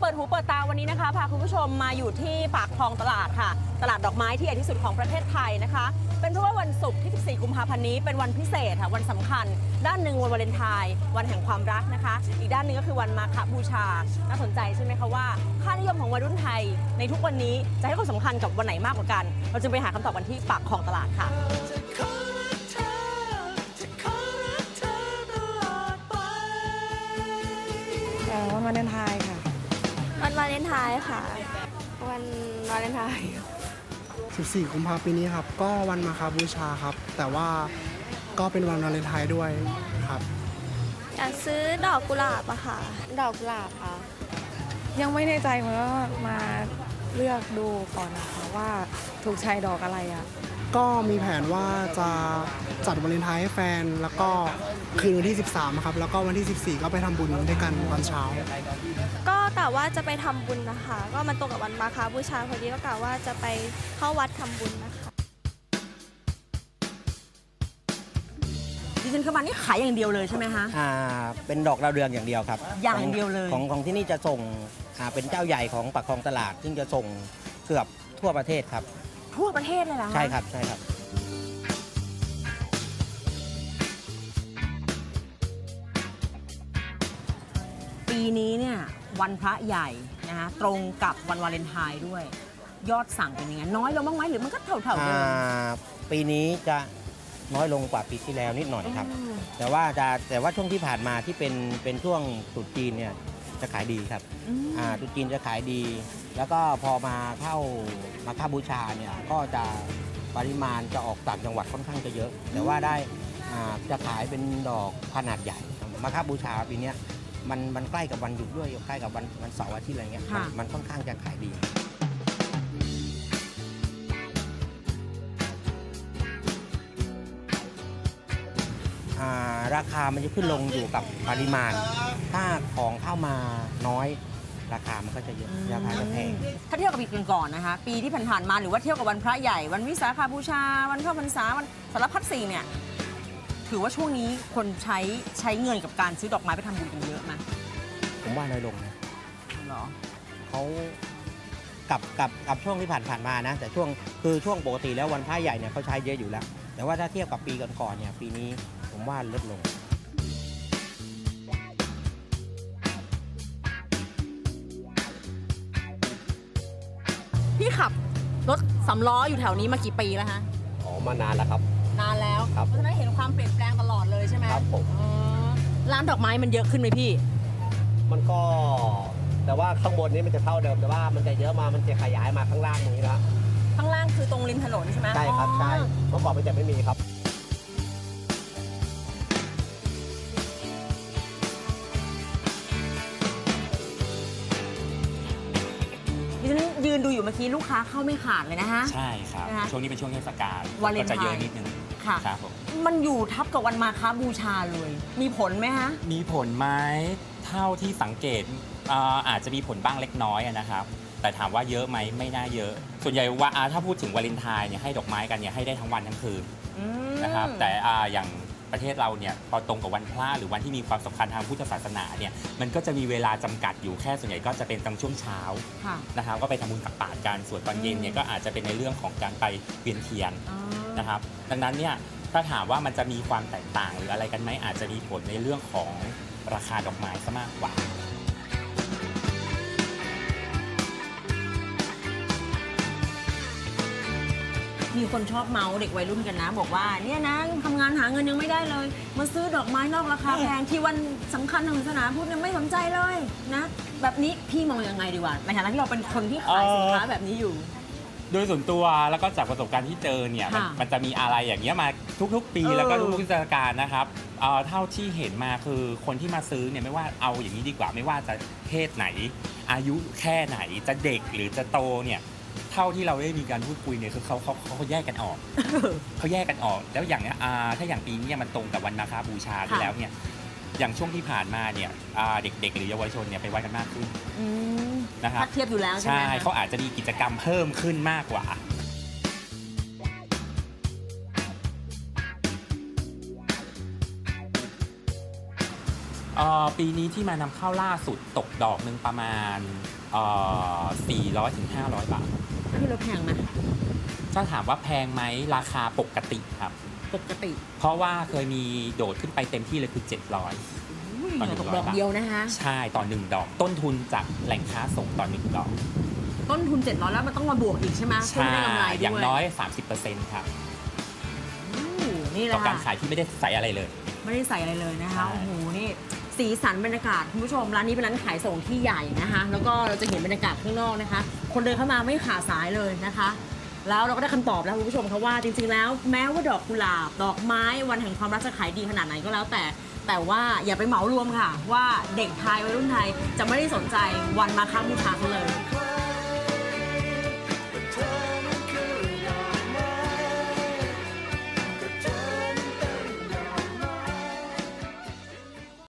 เปิดหูเปิดตาวันนี้นะคะพาคุณผู้ชมมาอยู่ที่ปากคลองตลาดค่ะ ตลาดดอกไม้ที่ใหญ่ที่สุดของประเทศไทยนะคะ เป็นเพราะว่าวันศุกร์ที่ 14 กุมภาพันธ์นี้เป็นวันพิเศษค่ะวันสำคัญ ด้านหนึ่งวันวาเลนไทน์วันแห่งความรักนะคะ อีกด้านหนึ่งก็คือวันมาฆบูชา น่าสนใจใช่ไหมคะว่าค่านิยมของวัยรุ่นไทย ในทุกวันนี้จะให้ความสำคัญกับวันไหนมากกว่ากัน เราจึงไปหาคำตอบกันที่ปากคลองตลาดค่ะวันวาเลนไทน์ค่ะ วันวาเลนไทน์ค่ะ วันวาเลนไทน์14กุมภาพันธ์ปีนี้ครับ ก็วันมาคาบูชาครับ แต่ว่าก็เป็นวันวาเลนไทน์ด้วยครับอยากซื้อดอกกุหลาบอะค่ะ ดอกกุหลาบค่ะ ยังไม่แน่ใจเหมือนว่ามาเลือกดูก่อนนะคะว่าถูกใจดอกอะไรอะก็มีแผนว่าจะจัดวาเลนไทน์ให้แฟน แล้วก็ คืนวันที่ 13 ครับ แล้วก็วันที่ 14 ก็ไปทำบุญด้วยกันตอนเช้า ก็กะว่าจะไปทำบุญนะคะ ก็มันตรงกับวันมาคาบูชาพอดีก็กะว่าจะไปเข้าวัดทำบุญนะคะ ดิฉันเข้ามานี่ขายอย่างเดียวเลยใช่ไหมคะ อ่าเป็นดอกดาวเรืองอย่างเดียวครับอย่างเดียวเลย ของของที่นี่จะส่งอ่าเป็นเจ้าใหญ่ของปากคลองตลาด ซึ่งจะส่งเกือบทั่วประเทศครับ ทั่วประเทศเลยเหรอคะใช่ครับใช่ครับ ปีนี้เนี่ยวันพระใหญ่นะคะตรงกับวันวาเลนไทน์ด้วย ยอดสั่งเป็นยังไงน้อยลงบ้างไหมหรือมันก็เท่าๆเดิม อ่าปีนี้จะน้อยลงกว่าปีที่แล้วนิดหน่อยครับ อืม แต่ว่าจะแต่ว่าช่วงที่ผ่านมาที่เป็นเป็นช่วงตรุษจีนเนี่ยจะขายดีครับอืมอ่าตรุษจีนจะขายดี แล้วก็พอมาเข้ามาค่าบูชาเนี่ยก็จะปริมาณจะออกต่างจังหวัดค่อนข้างจะเยอะ แต่ว่าได้อ่าจะขายเป็นดอกขนาดใหญ่มาค่าบูชาปีเนี้ย มันมันใกล้กับวันหยุดด้วยใกล้กับวันวันเสาร์อาทิตย์อะไรเงี้ยมันมันค่อนข้างจะขายดี อ่าราคามันจะขึ้นลงอยู่กับปริมาณ ถ้าของเข้ามาน้อย ราคามันก็จะเยอะราคาจะแพง ถ้าเทียบกับปีก่อนๆนะคะ ปีที่ผ่านๆมาหรือว่าเทียบกับวันพระใหญ่ วันวิสาขบูชา วันเข้าพรรษาวันสารพัดสี่เนี่ย ถือว่าช่วงนี้คนใช้ใช้เงินกับการซื้อดอกไม้ไปทำบุญกันเยอะไหมผมว่าน้อยลงนะเหรอ เขากับกับกับช่วงที่ผ่านผ่านๆมานะ แต่ช่วงคือช่วงปกติแล้ววันพระใหญ่เนี่ยเขาใช้เยอะอยู่แล้ว แต่ว่าถ้าเทียบกับปีก่อนๆเนี่ยปีนี้ผมว่าลดลง พี่ขับรถสำล้ออยู่แถวนี้มากี่ปีแล้วฮะ อ๋อมานานแล้วครับนานแล้ว ครับ เพราะฉะนั้นเห็นความเปลี่ยนแปลงตลอดเลยใช่ไหมครับผม อ๋อร้านดอกไม้มันเยอะขึ้นไหมพี่ มันก็ แต่ว่าข้างบนนี้มันจะเท่าเดิมแต่ว่ามันจะเยอะมามันจะขยายมาข้างล่างตรงนี้นะข้างล่างคือตรงริมถนนใช่ไหมใช่ครับใช่อ๋อเมื่อก่อนมันจะไม่มีครับ ดิฉันยืนดูอยู่เมื่อกี้ลูกค้าเข้าไม่ขาดเลยนะฮะ ใช่ครับ นะคะช่วงนี้เป็นช่วงเทศกาลวาเลนไทน์ ก็จะเยอะนิดนึง ค่ะ ครับผม มันอยู่ทับกับวันมาค้าบูชาเลย มีผลไหมฮะ มีผลไหมเท่าที่สังเกตอ่าอาจจะมีผลบ้างเล็กน้อยอะนะครับ แต่ถามว่าเยอะไหมไม่น่าเยอะ ส่วนใหญ่ว่าอ่าถ้าพูดถึงวาเลนไทน์เนี่ยให้ดอกไม้กันเนี่ยให้ได้ทั้งวันทั้งคืนอืม นะครับ แต่อ่าอย่างประเทศเราเนี่ยพอตรงกับวันพระหรือวันที่มีความสำคัญทางพุทธศาสนาเนี่ยมันก็จะมีเวลาจำกัดอยู่แค่ส่วนใหญ่ก็จะเป็นตอนช่วงเช้า ค่ะ นะครับก็ไปทำบุญตักบาตรกันส่วนตอนเย็นเนี่ยก็อาจจะเป็นในเรื่องของการไปเวียนเทียน อ๋อ นะครับ ดังนั้นเนี่ยถ้าถามว่ามันจะมีความแตกต่างหรืออะไรกันไหมอาจจะมีผลในเรื่องของราคาดอกไม้ซะมากกว่ามีคนชอบเมาส์เด็กวัยรุ่นกันนะ บอกว่าเนี่ยนะทำงานหาเงินยังไม่ได้เลย มาซื้อดอกไม้นอกราคาแพงที่วันสำคัญทางศาสนาพุทธเนี่ยไม่สนใจเลยนะ แบบนี้พี่มองยังไงดีกว่าในฐานะที่เราเป็นคนที่ขายสินค้าแบบนี้อยู่ โดยส่วนตัวแล้วก็จากประสบการณ์ที่เจอเนี่ยมันค่ะมันจะมีอะไรอย่างเงี้ยมาทุกๆ ปีเออ แล้วก็ทุกๆเทศกาลนะครับเอ่อเท่าที่เห็นมาคือคนที่มาซื้อเนี่ยไม่ว่าเอาอย่างนี้ดีกว่า ไม่ว่าจะเพศไหน อายุแค่ไหนจะเด็กหรือจะโตเนี่ยเท่าที่เราได้มีการพูดคุยเนี่ยคือเขาเขาเขาเขาแยกกันออก เขาแยกกันออกแล้วอย่างเนี้ยอ่าถ้าอย่างปีนี้เนี่ยมันตรงกับวันมาฆบูชาที่ค่ะ แล้วเนี่ย อย่างช่วงที่ผ่านมาเนี่ยอ่าเด็กๆ หรือเยาวชนเนี่ยไปไหว้กันมากขึ้นนะครับเทียบอยู่แล้วใช่ไหมเขาอาจจะมีกิจกรรมเพิ่มขึ้นมากกว่าปีนี้ที่มานำเข้าล่าสุดตกดอกหนึ่งประมาณเอ่อ400ถึง500 บาท คือเราแพงไหมถ้าถามว่าแพงไหมราคาปกติครับ ปกติเพราะว่าเคยมีโดดขึ้นไปเต็มที่เลยคือ 700 อุ้ยตอนหนึ่งตกร้อยดอกบาท เดียวนะคะ ใช่ต่อหนึ่งดอก ต้นทุนจากแหล่งค้าส่งต่อหนึ่งดอกต้นทุน 700 แล้วมันต้องมาบวกอีกใช่ไหมเพื่อใช่ให้ได้กำไรด้วยอย่างน้อย 30%ครับอู้นี่แหต่อละการค่ะขายที่ไม่ได้ใส่อะไรเลย ไม่ได้ใส่อะไรเลยนะคะใช่โอ้โหนี่สีสันบรรยากาศคุณผู้ชมร้านนี้เป็นร้านขายส่งที่ใหญ่นะคะ แล้วก็เราจะเห็นบรรยากาศข้างนอกนะคะ คนเดินเข้ามาไม่ขาดสายเลยนะคะ แล้วเราก็ได้คำตอบแล้วคุณผู้ชมค่ะว่าจริงๆแล้วแม้ว่าดอกกุหลาบ ดอกไม้วันแห่งความรักจะขายดีขนาดไหนก็แล้วแต่ แต่ว่าอย่าไปเหมารวมค่ะ ว่าเด็กไทยวัยรุ่นไทยจะไม่ได้สนใจวันมาฆบูชาเขาเลย